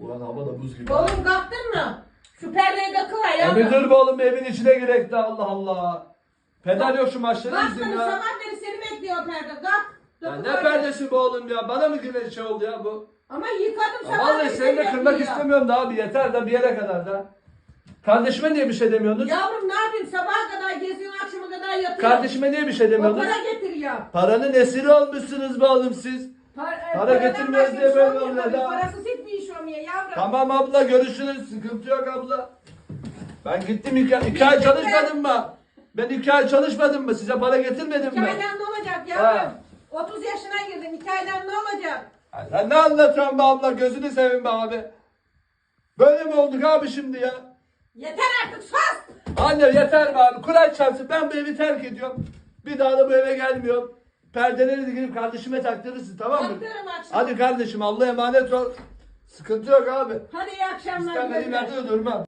Ulan hava da buz gibi. Oğlum kalktın mı? Şu perdeyi de kıra Ya bir dur be oğlum evin içine girek de Allah Allah. Peder yok şu maçları Kalktın izin ya. sabah beri seni bekliyor perde. Kalk. Ya Dokun ne oraya. perdesi bu oğlum ya? Bana mı güven şey oldu ya bu? Ama yıkadım Ya sabah vallahi beri seni de kırmak bekliyor. istemiyorum da abi yeter de bir yere kadar da. Kardeşime niye bir şey demiyorsunuz? Yavrum ne yapayım sabaha kadar geziyorsun akşama kadar yatıyorsun. Kardeşime niye bir şey O demiyorsunuz? para getiriyor. Paranın esiri olmuşsunuz be oğlum siz. Par e, Para paradan getirmez başka diye bir şey böyle olmuyor tabii. Parasız. Tamam abla görüşürüz. Sıkıntı yok abla. Ben gittim iki, iki ay çalışmadım mı? Ben iki ay çalışmadım mı? Size para getirmedim İki mi? aydan ne olacak Ha. yavrum? 30 yaşına girdin. iki aydan ne olacak? Ay, Sen ne anlatıyorsun be abla? Gözünü seveyim be abi. Böyle mi olduk abi şimdi ya? Yeter artık sus. Anne yeter be abi. Kur'an çarpsın. Ben bu evi terk ediyorum. Bir daha da bu eve gelmiyorum. Perdeleri de gidip kardeşime taktırırsın tamam mı? Taktırırım akşam. Hadi kardeşim Allah'a emanet ol. Sıkıntı yok abi. Hadi iyi akşamlar. İstemediğim yerde de durmam.